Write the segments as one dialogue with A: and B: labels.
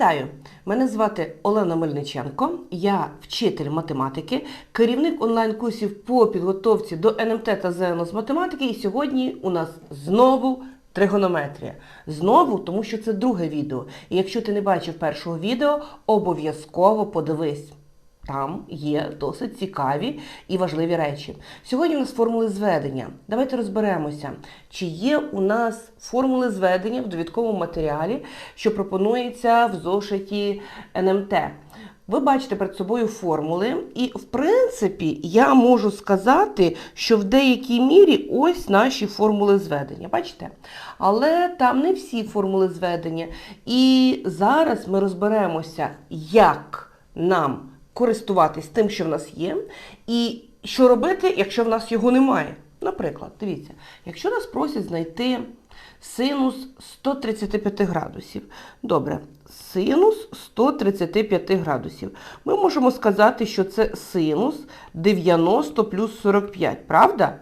A: Вітаю! Мене звати Олена Мельниченко, я вчитель математики, керівник онлайн-курсів по підготовці до НМТ та ЗНО з математики. І сьогодні у нас знову тригонометрія. Знову, тому що це друге відео. І якщо ти не бачив першого відео, обов'язково подивись. Там є досить цікаві і важливі речі. Сьогодні у нас формули зведення. Давайте розберемося, чи є у нас формули зведення в довідковому матеріалі, що пропонується в зошиті НМТ. Ви бачите перед собою формули, і в принципі я можу сказати, що в деякій мірі ось наші формули зведення. Бачите? Але там не всі формули зведення. І зараз ми розберемося, як нам користуватись тим, що в нас є, і що робити, якщо в нас його немає. Наприклад, дивіться, якщо нас просять знайти синус 135 градусів. Добре, синус 135 градусів. Ми можемо сказати, що це синус 90 плюс 45, правда?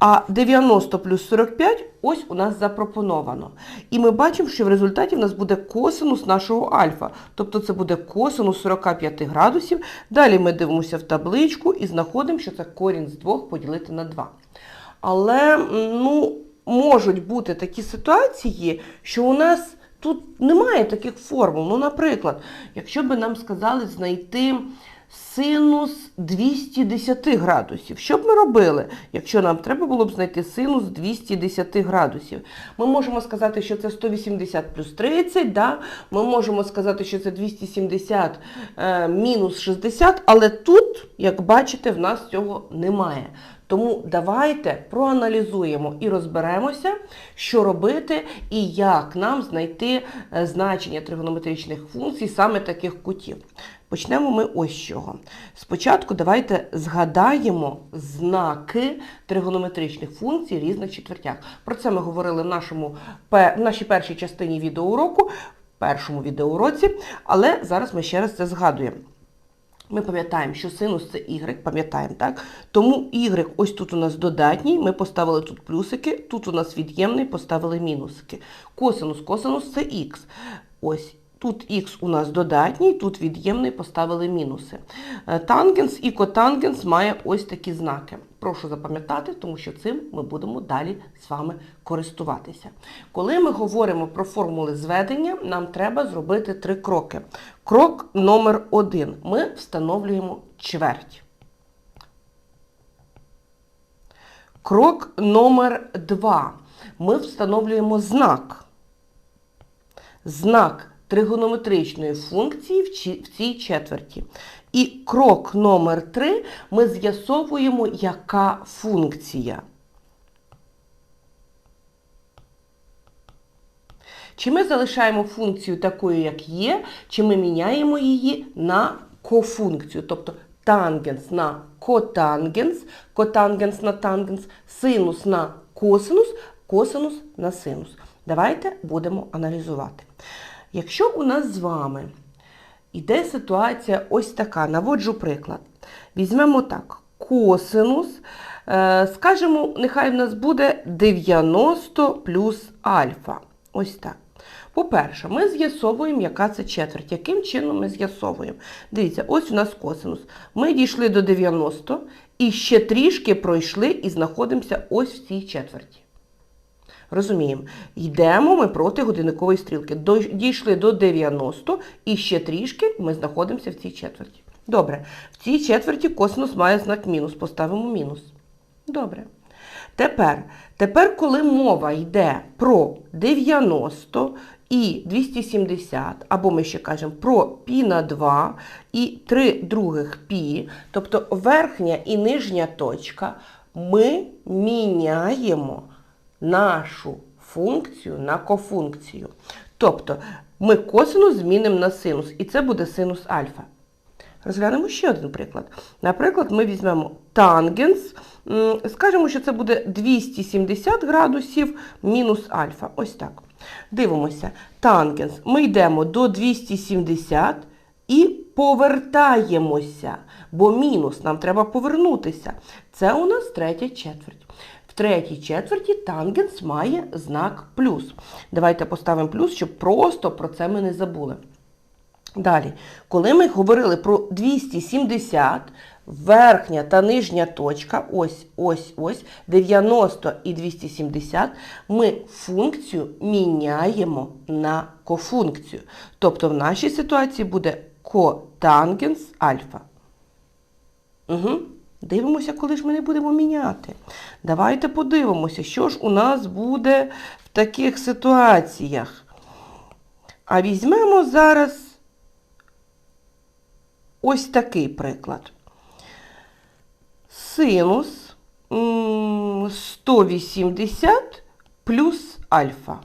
A: А 90 плюс 45 ось у нас запропоновано. І ми бачимо, що в результаті в нас буде косинус нашого альфа. Тобто це буде косинус 45 градусів. Далі ми дивимося в табличку і знаходимо, що це корінь з 2 поділити на 2. Але, ну, можуть бути такі ситуації, що у нас тут немає таких формул. Ну, наприклад, якщо би нам сказали знайти синус 210 градусів. Що б ми робили, якщо нам треба було б знайти синус 210 градусів? Ми можемо сказати, що це 180 плюс 30, да? ми можемо сказати, що це 270 е, мінус 60, але тут, як бачите, в нас цього немає. Тому давайте проаналізуємо і розберемося, що робити і як нам знайти е, значення тригонометричних функцій саме таких кутів. Почнемо ми ось чого. Спочатку давайте згадаємо знаки тригонометричних функцій різних четвертях. Про це ми говорили в, нашому, в нашій першій частині відеоуроку, в першому відеоуроці, але зараз ми ще раз це згадуємо. Ми пам'ятаємо, що синус це y, пам'ятаємо, так? Тому y ось тут у нас додатній, ми поставили тут плюсики, тут у нас від'ємний, поставили мінусики. Косинус, косинус це х. Ось тут х у нас додатній, тут від'ємний, поставили мінуси. Е, Тангенс і котангенс має ось такі знаки. Прошу запам'ятати, тому що цим ми будемо далі з вами користуватися. Коли ми говоримо про формули зведення, нам треба зробити три кроки. Крок номер один. Ми встановлюємо чверть. Крок номер два. Ми встановлюємо знак. Знак тригонометричної функції в цій четверті. І крок номер три ми з'ясовуємо, яка функція. Чи ми залишаємо функцію такою, як є, чи ми міняємо її на кофункцію, тобто тангенс на котангенс, котангенс на тангенс, синус на косинус, косинус на синус. Давайте будемо аналізувати. Якщо у нас з вами іде ситуація ось така, наводжу приклад. Візьмемо так, косинус, е, скажімо, нехай в нас буде 90 плюс альфа. Ось так. По-перше, ми з'ясовуємо, яка це четверть. Яким чином ми з'ясовуємо? Дивіться, ось у нас косинус. Ми дійшли до 90 і ще трішки пройшли і знаходимося ось в цій четверті. Розуміємо, йдемо ми проти годинникової стрілки. Дійшли до 90 і ще трішки ми знаходимося в цій четверті. Добре, в цій четверті косинус має знак мінус. Поставимо мінус. Добре. Тепер, тепер, коли мова йде про 90 і 270, або ми ще кажемо про пі на 2 і 3 других пі, тобто верхня і нижня точка, ми міняємо нашу функцію на кофункцію. Тобто ми косинус змінимо на синус, і це буде синус альфа. Розглянемо ще один приклад. Наприклад, ми візьмемо тангенс, скажемо, що це буде 270 градусів мінус альфа. Ось так. Дивимося. Тангенс. Ми йдемо до 270 і повертаємося, бо мінус нам треба повернутися. Це у нас третя четверть. Третій четверті тангенс має знак плюс. Давайте поставимо плюс, щоб просто про це ми не забули. Далі, коли ми говорили про 270, верхня та нижня точка, ось, ось, ось, 90 і 270, ми функцію міняємо на кофункцію. Тобто в нашій ситуації буде котангенс альфа. Угу. Дивимося, коли ж ми не будемо міняти. Давайте подивимося, що ж у нас буде в таких ситуаціях. А візьмемо зараз ось такий приклад. Синус 180 плюс альфа.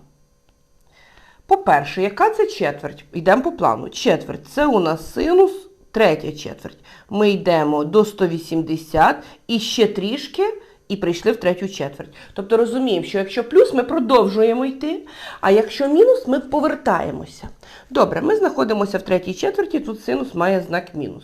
A: По-перше, яка це четверть? Йдемо по плану. Четверть це у нас синус, третя четверть. Ми йдемо до 180 і ще трішки, і прийшли в третю четверть. Тобто розуміємо, що якщо плюс, ми продовжуємо йти, а якщо мінус, ми повертаємося. Добре, ми знаходимося в третій четверті, тут синус має знак мінус.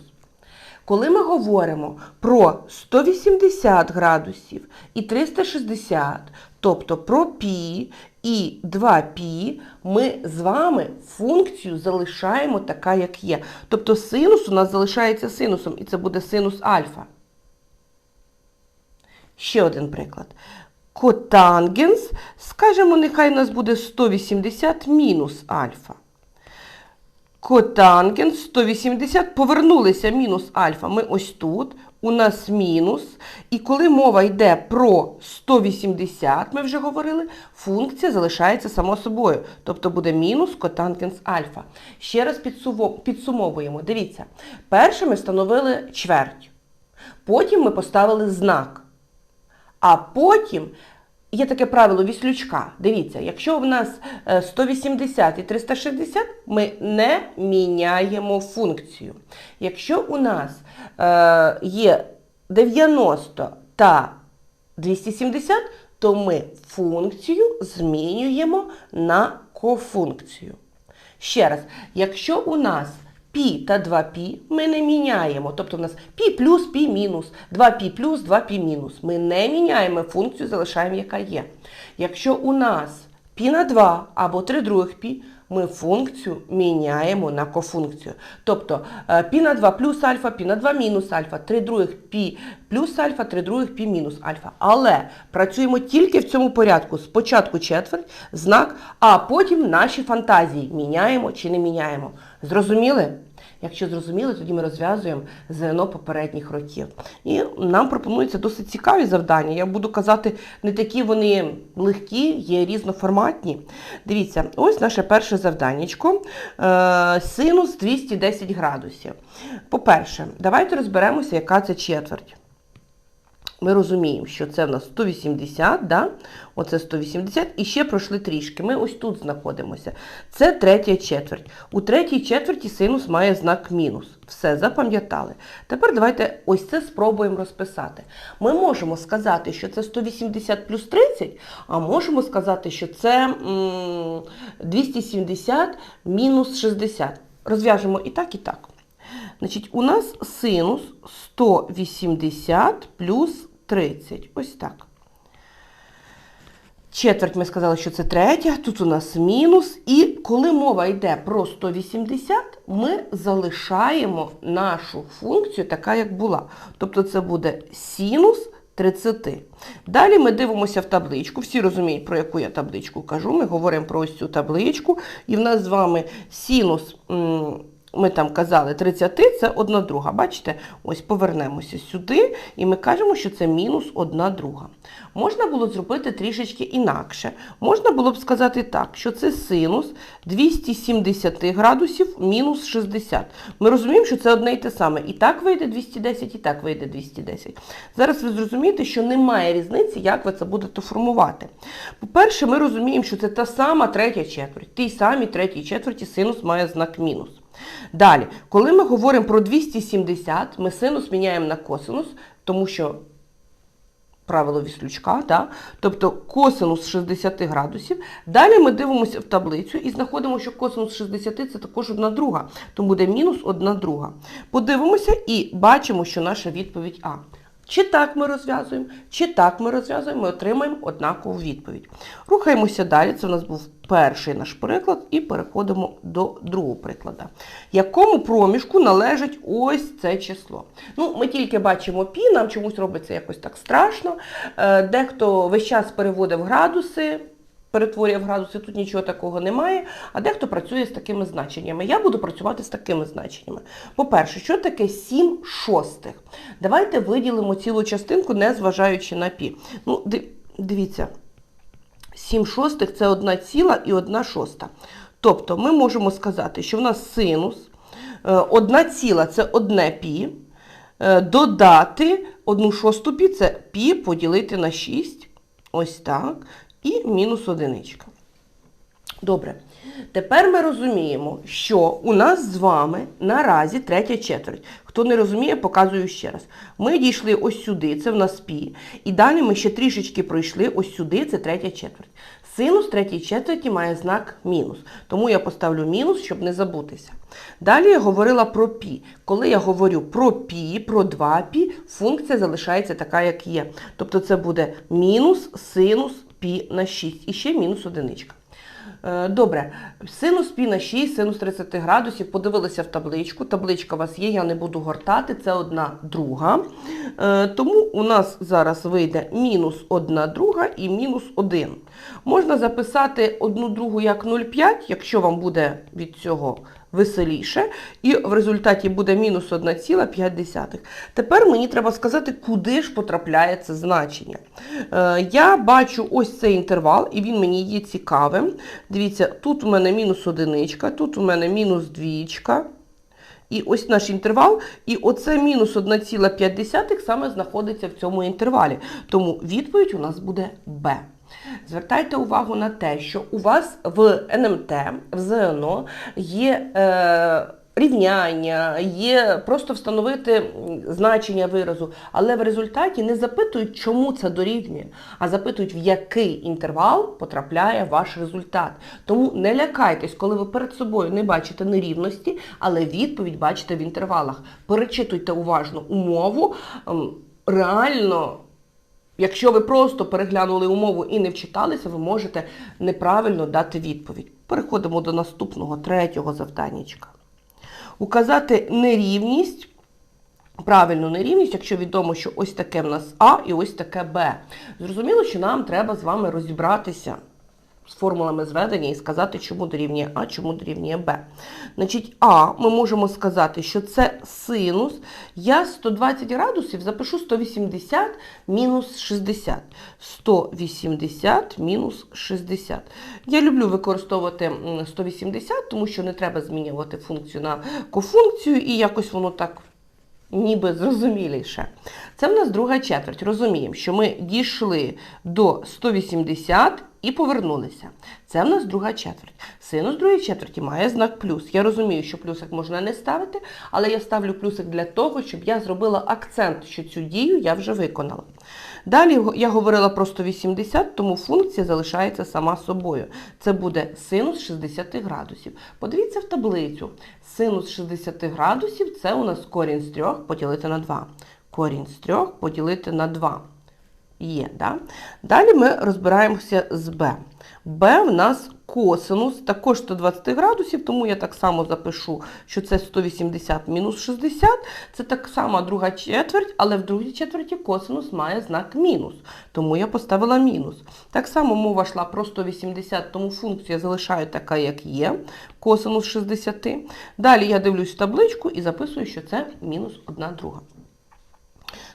A: Коли ми говоримо про 180 градусів і 360, тобто про пі і 2π, ми з вами функцію залишаємо така, як є. Тобто синус у нас залишається синусом, і це буде синус альфа. Ще один приклад. Котангенс, скажімо, нехай у нас буде 180 мінус альфа. Котангенс 180, повернулися мінус альфа. Ми ось тут, у нас мінус. І коли мова йде про 180, ми вже говорили, функція залишається само собою. Тобто буде мінус котангенс альфа. Ще раз підсумовуємо. Дивіться, перше ми встановили чверть. Потім ми поставили знак. А потім є таке правило віслючка. Дивіться, якщо в нас е, 180 і 360, ми не міняємо функцію. Якщо у нас е, є 90 та 270, то ми функцію змінюємо на кофункцію. Ще раз, якщо у нас пі та 2π ми не міняємо, тобто у нас пі плюс, пі мінус, 2π плюс, 2π мінус. Ми не міняємо функцію, залишаємо, яка є. Якщо у нас пі на 2 або 3 других пі, ми функцію міняємо на кофункцію. Тобто π пі на 2 плюс альфа, пі на 2 мінус альфа, 3 других пі плюс альфа, 3 других пі мінус альфа. Але працюємо тільки в цьому порядку. Спочатку четверть, знак, а потім наші фантазії міняємо чи не міняємо. Зрозуміли? Якщо зрозуміли, тоді ми розв'язуємо ЗНО попередніх років. І нам пропонуються досить цікаві завдання. Я буду казати, не такі вони легкі, є різноформатні. Дивіться, ось наше перше завданнячко. Е, Синус 210 градусів. По-перше, давайте розберемося, яка це четверть. Ми розуміємо, що це в нас 180, да? оце 180, і ще пройшли трішки. Ми ось тут знаходимося. Це третя четверть. У третій четверті синус має знак мінус. Все, запам'ятали. Тепер давайте ось це спробуємо розписати. Ми можемо сказати, що це 180 плюс 30, а можемо сказати, що це 270 мінус 60. Розв'яжемо і так, і так. Значить, у нас синус 180 плюс 30. Ось так. Четверть ми сказали, що це третя, тут у нас мінус. І коли мова йде про 180, ми залишаємо нашу функцію така, як була. Тобто це буде синус 30. Далі ми дивимося в табличку. Всі розуміють, про яку я табличку кажу. Ми говоримо про ось цю табличку. І в нас з вами синус. Ми там казали 30, це одна друга. Бачите? Ось повернемося сюди, і ми кажемо, що це мінус одна друга. Можна було зробити трішечки інакше. Можна було б сказати так, що це синус 270 градусів мінус 60. Ми розуміємо, що це одне і те саме. І так вийде 210, і так вийде 210. Зараз ви зрозумієте, що немає різниці, як ви це будете формувати. По-перше, ми розуміємо, що це та сама третя четверть. Тій самій третій четверті синус має знак мінус. Далі, коли ми говоримо про 270, ми синус міняємо на косинус, тому що правило віслючка, да? тобто косинус 60 градусів. Далі ми дивимося в таблицю і знаходимо, що косинус 60 це також одна друга, тому буде мінус одна друга. Подивимося і бачимо, що наша відповідь А. Чи так ми розв'язуємо, чи так ми розв'язуємо, ми отримаємо однакову відповідь. Рухаємося далі. Це у нас був перший наш приклад, і переходимо до другого прикладу. Якому проміжку належить ось це число? Ну, Ми тільки бачимо пі, нам чомусь робиться якось так страшно. Е, Дехто весь час переводив градуси. Перетворює в градуси, тут нічого такого немає, а дехто працює з такими значеннями. Я буду працювати з такими значеннями. По-перше, що таке 7 шостих? Давайте виділимо цілу частинку, не зважаючи на пі. Ну, Дивіться, 7 шостих це 1 ціла і 1 шоста. Тобто ми можемо сказати, що в нас синус, 1 ціла це 1 пі, е, додати 1 шосту пі це пі поділити на 6. Ось так і мінус одиничка. Добре. Тепер ми розуміємо, що у нас з вами наразі третя четверть. Хто не розуміє, показую ще раз. Ми дійшли ось сюди, це в нас пі. І далі ми ще трішечки пройшли ось сюди, це третя четверть. Синус третій четверті має знак мінус. Тому я поставлю мінус, щоб не забутися. Далі я говорила про пі. Коли я говорю про пі, про 2 пі, функція залишається така, як є. Тобто це буде мінус синус пі на 6 і ще мінус одиничка. Е, добре, синус пі на 6, синус 30 градусів, подивилися в табличку. Табличка у вас є, я не буду гортати, це одна друга. Е, тому у нас зараз вийде мінус одна друга і мінус 1. Можна записати одну другу як 0,5, якщо вам буде від цього веселіше, і в результаті буде мінус 1,5. Тепер мені треба сказати, куди ж потрапляє це значення. Е, я бачу ось цей інтервал, і він мені є цікавим. Дивіться, тут у мене мінус одиничка, тут у мене мінус двічка. І ось наш інтервал, і оце мінус 1,5 саме знаходиться в цьому інтервалі. Тому відповідь у нас буде Б. Звертайте увагу на те, що у вас в НМТ, в ЗНО є е, рівняння, є просто встановити значення виразу, але в результаті не запитують, чому це дорівнює, а запитують, в який інтервал потрапляє ваш результат. Тому не лякайтесь, коли ви перед собою не бачите нерівності, але відповідь бачите в інтервалах. Перечитуйте уважно умову, ем, реально. Якщо ви просто переглянули умову і не вчиталися, ви можете неправильно дати відповідь. Переходимо до наступного третього завданнячка. Указати нерівність, правильну нерівність, якщо відомо, що ось таке в нас А і ось таке Б. Зрозуміло, що нам треба з вами розібратися з формулами зведення і сказати, чому дорівнює А, чому дорівнює Б. Значить, А ми можемо сказати, що це синус. Я 120 градусів запишу 180 мінус 60. 180 мінус 60. Я люблю використовувати 180, тому що не треба змінювати функцію на кофункцію, і якось воно так ніби зрозуміліше. Це в нас друга четверть. Розуміємо, що ми дійшли до 180 і повернулися. Це в нас друга четверть. Синус другої четверті має знак плюс. Я розумію, що плюсик можна не ставити, але я ставлю плюсик для того, щоб я зробила акцент, що цю дію я вже виконала. Далі я говорила про 180, тому функція залишається сама собою. Це буде синус 60 градусів. Подивіться в таблицю. Синус 60 градусів це у нас корінь з 3 поділити на 2. Корінь з 3 поділити на 2 є. Да? Далі ми розбираємося з b. b в нас косинус, також 120 градусів, тому я так само запишу, що це 180 мінус 60. Це так само друга четверть, але в другій четверті косинус має знак мінус. Тому я поставила мінус. Так само мова йшла про 180, тому функція залишаю така, як є, косинус 60. Далі я дивлюсь в табличку і записую, що це мінус 1 друга.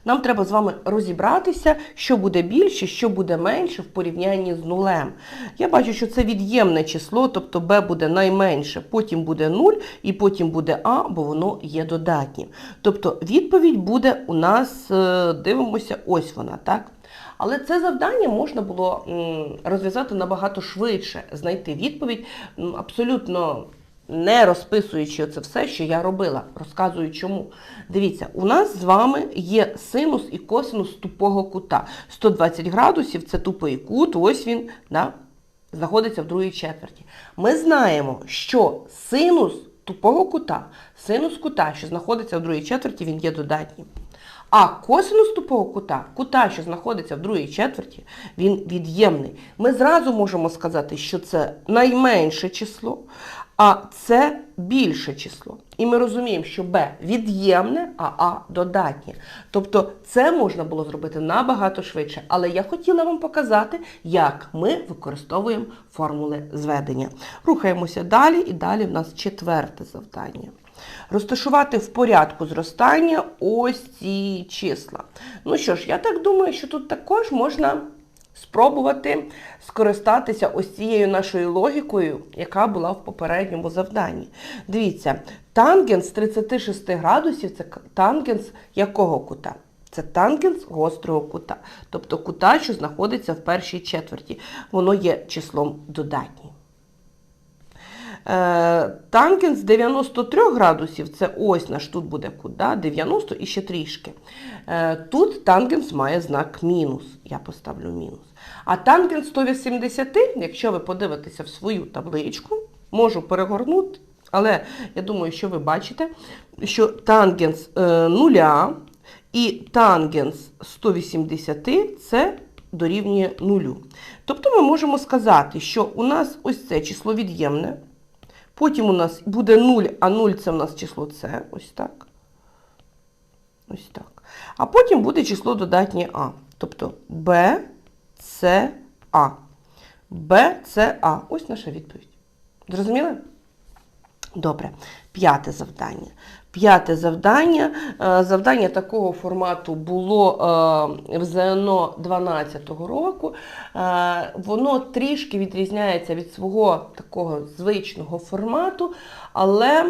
A: Нам треба з вами розібратися, що буде більше, що буде менше в порівнянні з нулем. Я бачу, що це від'ємне число, тобто b буде найменше, потім буде 0 і потім буде А, бо воно є додатнім. Тобто відповідь буде у нас, е, дивимося, ось вона, так? Але це завдання можна було розв'язати набагато швидше, знайти відповідь абсолютно не розписуючи це все, що я робила. Розказую чому. Дивіться, у нас з вами є синус і косинус тупого кута. 120 градусів це тупий кут, ось він да, знаходиться в другій четверті. Ми знаємо, що синус тупого кута, синус кута, що знаходиться в другій четверті, він є додатнім. А косинус тупого кута, кута, що знаходиться в другій четверті, він від'ємний. Ми зразу можемо сказати, що це найменше число, а це більше число. І ми розуміємо, що b від'ємне, а а додатнє. Тобто це можна було зробити набагато швидше. Але я хотіла вам показати, як ми використовуємо формули зведення. Рухаємося далі, і далі в нас четверте завдання. Розташувати в порядку зростання ось ці числа. Ну що ж, я так думаю, що тут також можна спробувати скористатися ось цією нашою логікою, яка була в попередньому завданні. Дивіться, тангенс 36 градусів це тангенс якого кута? Це тангенс гострого кута. Тобто кута, що знаходиться в першій четверті. Воно є числом додатнім. Е, Тангенс 93 градусів, це ось наш тут буде кут, да? 90 і ще трішки. Е, Тут тангенс має знак мінус. Я поставлю мінус. А тангенс 180, якщо ви подивитеся в свою табличку, можу перегорнути, але я думаю, що ви бачите, що тангенс е, нуля і тангенс 180 це дорівнює нулю. Тобто ми можемо сказати, що у нас ось це число від'ємне. Потім у нас буде 0, а 0 це у нас число С. Ось так. Ось так. А потім буде число додатнє А. Тобто Б, С, А. Б, С, А. Ось наша відповідь. Зрозуміли? Добре. П'яте завдання. П'яте завдання. Е, Завдання такого формату було е, в ЗНО 2012 року. Е, Воно трішки відрізняється від свого такого звичного формату, але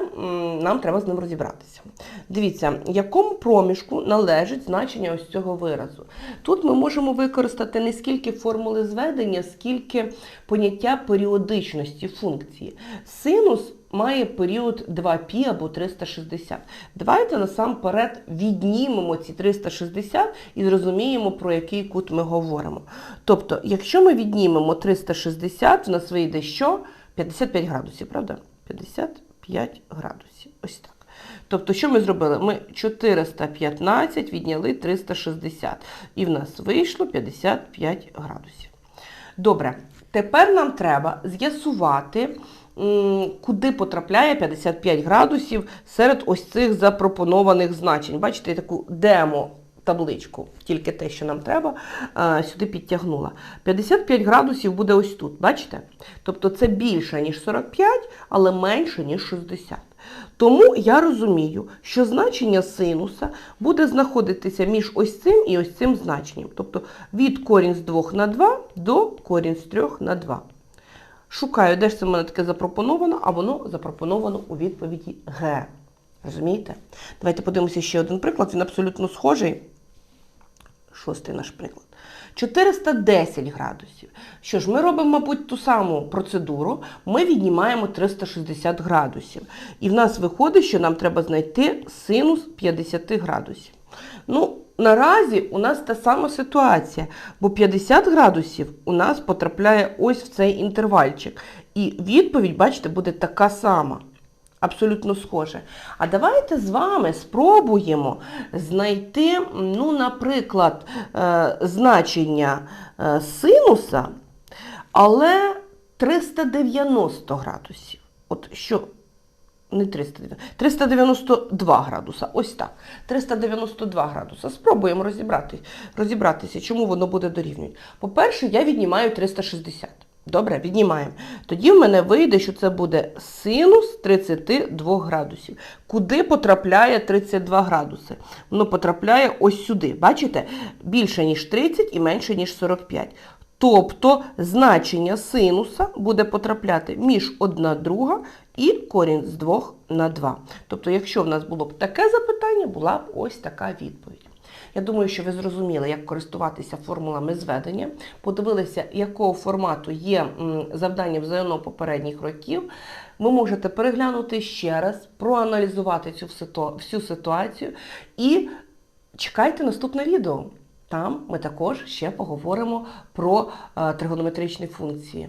A: нам треба з ним розібратися. Дивіться, якому проміжку належить значення ось цього виразу. Тут ми можемо використати не скільки формули зведення, скільки поняття періодичності функції. Синус має період 2π або 360. Давайте насамперед віднімемо ці 360 і зрозуміємо, про який кут ми говоримо. Тобто, якщо ми віднімемо 360, в нас вийде що? 55 градусів, правда? 55 градусів. Ось так. Тобто, що ми зробили? Ми 415 відняли 360. І в нас вийшло 55 градусів. Добре, тепер нам треба з'ясувати, куди потрапляє 55 градусів серед ось цих запропонованих значень. Бачите, таку демо. Табличку, тільки те, що нам треба, сюди підтягнула. 55 градусів буде ось тут, бачите? Тобто це більше, ніж 45, але менше, ніж 60. Тому я розумію, що значення синуса буде знаходитися між ось цим і ось цим значенням. Тобто від корінь з 2 на 2 до корінь з 3 на 2. Шукаю, де ж це в мене таке запропоновано, а воно запропоновано у відповіді Г. Розумієте? Давайте подивимося ще один приклад, він абсолютно схожий. Шостий наш приклад. 410 градусів. Що ж, ми робимо, мабуть, ту саму процедуру. Ми віднімаємо 360 градусів. І в нас виходить, що нам треба знайти синус 50 градусів. Ну, наразі у нас та сама ситуація, бо 50 градусів у нас потрапляє ось в цей інтервальчик. І відповідь, бачите, буде така сама. Абсолютно схоже. А давайте з вами спробуємо знайти, ну, наприклад, е, значення е, синуса, але 390 градусів. От що, не 390, 392 градуса. Ось так. 392 градуса. Спробуємо розібрати, розібратися, чому воно буде дорівнювати. По-перше, я віднімаю 360. Добре, віднімаємо. Тоді в мене вийде, що це буде синус 32 градусів. Куди потрапляє 32 градуси? Воно потрапляє ось сюди. Бачите? Більше, ніж 30 і менше, ніж 45. Тобто значення синуса буде потрапляти між 1 друга і корінь з 2 на 2. Тобто, якщо в нас було б таке запитання, була б ось така відповідь. Я думаю, що ви зрозуміли, як користуватися формулами зведення, подивилися, якого формату є завдання в ЗНО попередніх років. Ви можете переглянути ще раз, проаналізувати цю всю ситуацію і чекайте наступне відео. Там ми також ще поговоримо про е, тригонометричні функції.